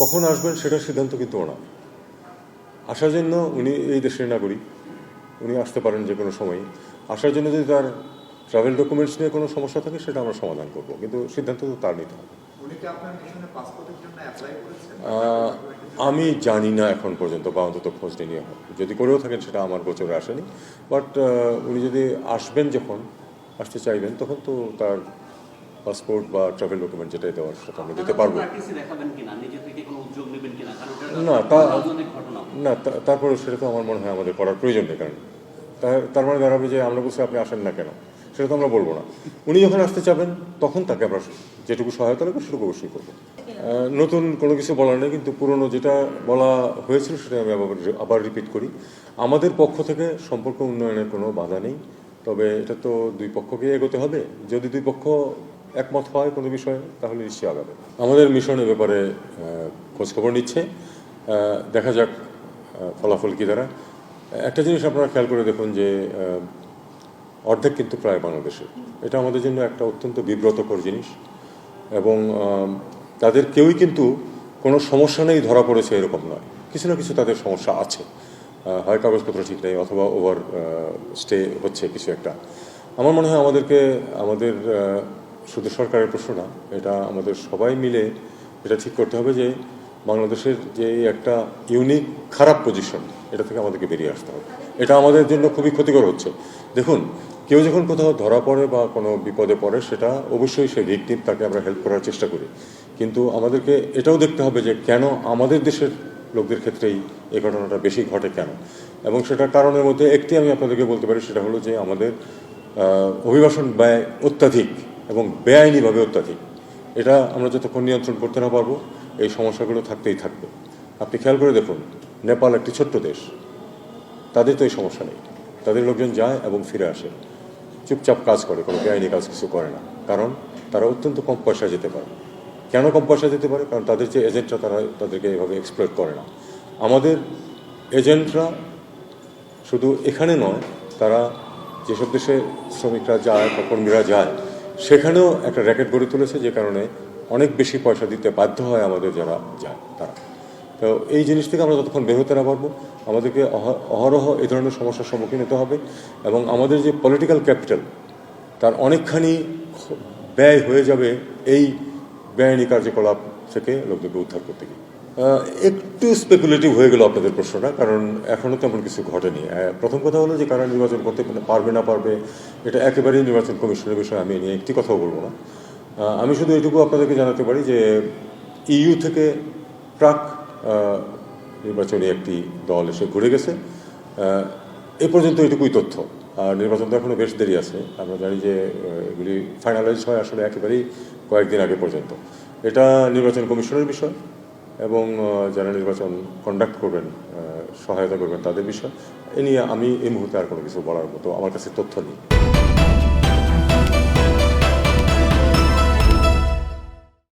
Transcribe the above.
কখন আসবেন সেটার সিদ্ধান্ত কিন্তু ওনা আসার জন্য উনি এই দেশের নাগরিক উনি আসতে পারেন যে কোনো সময়। আসার জন্য যদি তার ট্রাভেল ডকুমেন্টস নিয়ে কোনো সমস্যা থাকে সেটা আমরা সমাধান করব। কিন্তু সিদ্ধান্ত তো তার নিতে হবে। আমি জানি না এখন পর্যন্ত বা অন্তত খোঁজ নিয়ে হবে যদি করেও থাকেন সেটা আমার গোচরে আসেনি। বাট উনি যদি আসবেন যখন আসতে চাইবেন তখন তো তার পাসপোর্ট বা ট্রাভেল ডকুমেন্ট যেটাই দেওয়ার সেটা আমরা দিতে পারব। না, তা- না তারপরে সেটা তো আমার মনে হয় আমাদের করার প্রয়োজন নেই কারণ তার মানে দাঁড়াবে যে আমরা বলছি আপনি আসেন না কেন? সেটা তো আমরা বলব না। উনি যখন আসতে চাবেন তখন তাকে আমরা যেটুকু সহায়তা লাগবে সেটুকু অবশ্যই করব। নতুন কোনো কিছু বলার নেই কিন্তু পুরনো যেটা বলা হয়েছিল সেটা আমি আবার আবার রিপিট করি। আমাদের পক্ষ থেকে সম্পর্ক উন্নয়নের কোনো বাধা নেই তবে এটা তো দুই পক্ষকে এগোতে হবে। যদি দুই পক্ষ একমত হয় কোনো বিষয়ে, তাহলে নিশ্চয়ই আগাবে। আমাদের মিশনের ব্যাপারে খোঁজখবর নিচ্ছে। দেখা যাক ফলাফল কী দ্বারা একটা জিনিস আপনারা খেয়াল করে দেখুন যে অর্ধেক কিন্তু প্রায় বাংলাদেশের এটা আমাদের জন্য একটা অত্যন্ত বিব্রতকর জিনিস। এবং তাদের কেউই কিন্তু কোনো সমস্যা নেই ধরা পড়েছে এরকম নয়। কিছু না কিছু তাদের সমস্যা আছে। হয় কাগজপত্র ঠিক নেই অথবা ওভার স্টে হচ্ছে কিছু একটা। আমার মনে হয় আমাদেরকে, আমাদের শুধু সরকারের প্রশ্ন না, এটা আমাদের সবাই মিলে এটা ঠিক করতে হবে যে বাংলাদেশের যে একটা ইউনিক খারাপ পজিশন এটা থেকে আমাদেরকে বেরিয়ে আসতে হবে। এটা আমাদের জন্য খুবই ক্ষতিকর হচ্ছে। দেখুন, কেউ যখন কোথাও ধরা পড়ে বা কোনো বিপদে পড়ে, সেটা অবশ্যই সে ভিকটিম তাকে আমরা হেল্প করার চেষ্টা করি। কিন্তু আমাদেরকে এটাও দেখতে হবে যে কেন আমাদের দেশের লোকদের ক্ষেত্রেই এই ঘটনাটা বেশি ঘটে কেন? এবং সেটার কারণের মধ্যে একটি আমি আপনাদেরকে বলতে পারি, সেটা হলো যে আমাদের অভিবাসন ব্যয় অত্যাধিক। এবং বেআইনিভাবে অত্যাধিক। এটা আমরা যতক্ষণ নিয়ন্ত্রণ করতে না পারব, এই সমস্যাগুলো থাকতেই থাকবে। আপনি খেয়াল করে দেখুন, নেপাল একটি ছোট্ট দেশ। তাদের তো এই সমস্যা নেই। তাদের লোকজন যায় এবং ফিরে আসে। চুপচাপ কাজ করে, কোনো বেআইনি কাজ কিছু করে না। কারণ তারা অত্যন্ত কম পয়সা যেতে পারে। কেন কম পয়সা যেতে পারে? কারণ তাদের যে এজেন্টরা, তারা তাদেরকে এভাবে এক্সপ্লোর করে না। আমাদের এজেন্টরা শুধু এখানে নয়, তারা যেসব দেশে শ্রমিকরা যায় বা কর্মীরা যায় সেখানেও একটা র্যাকেট গড়ে তুলেছে যে কারণে অনেক বেশি পয়সা দিতে বাধ্য হয় আমাদের যারা যায়, তারা। তো এই জিনিস থেকে আমরা যতক্ষণ বের হতে না পারব, আমাদেরকে অহ- অহরহ এই ধরনের সমস্যার সম্মুখীন হতে হবে এবং আমাদের যে পলিটিক্যাল ক্যাপিটাল তার অনেকখানি ব্যয় হয়ে যাবে এই বেআইনি কার্যকলাপ থেকে লোকদেরকে উদ্ধার করতে গিয়ে। একটু স্পেকুলেটিভ হয়ে গেল আপনাদের প্রশ্নটা, কারণ এখনও তেমন কিছু ঘটেনি। প্রথম কথা হলো যে কারা নির্বাচন করতে পারবে না পারবে, এটা একেবারেই নির্বাচন কমিশনের বিষয়ে, আমি নিয়ে একটি কথাও বলব না। আমি শুধু এটুকু আপনাদেরকে জানাতে পারি যে ইইউ থেকে প্রাক নির্বাচনী একটি দল এসে ঘুরে গেছে। এ পর্যন্ত এটুকুই তথ্য। আর নির্বাচন তো এখনও বেশ দেরি আছে। আমরা জানি যে এগুলি ফাইনালাইজ হয় আসলে একেবারেই কয়েকদিন আগে পর্যন্ত। এটা নির্বাচন কমিশনের বিষয়। এবং যারা নির্বাচন কন্ডাক্ট করবেন সহায়তা করবেন তাদের বিষয়। এ নিয়ে আমি এই মুহূর্তে আর কোনো কিছু বলার মতো আমার কাছে তথ্য নেই।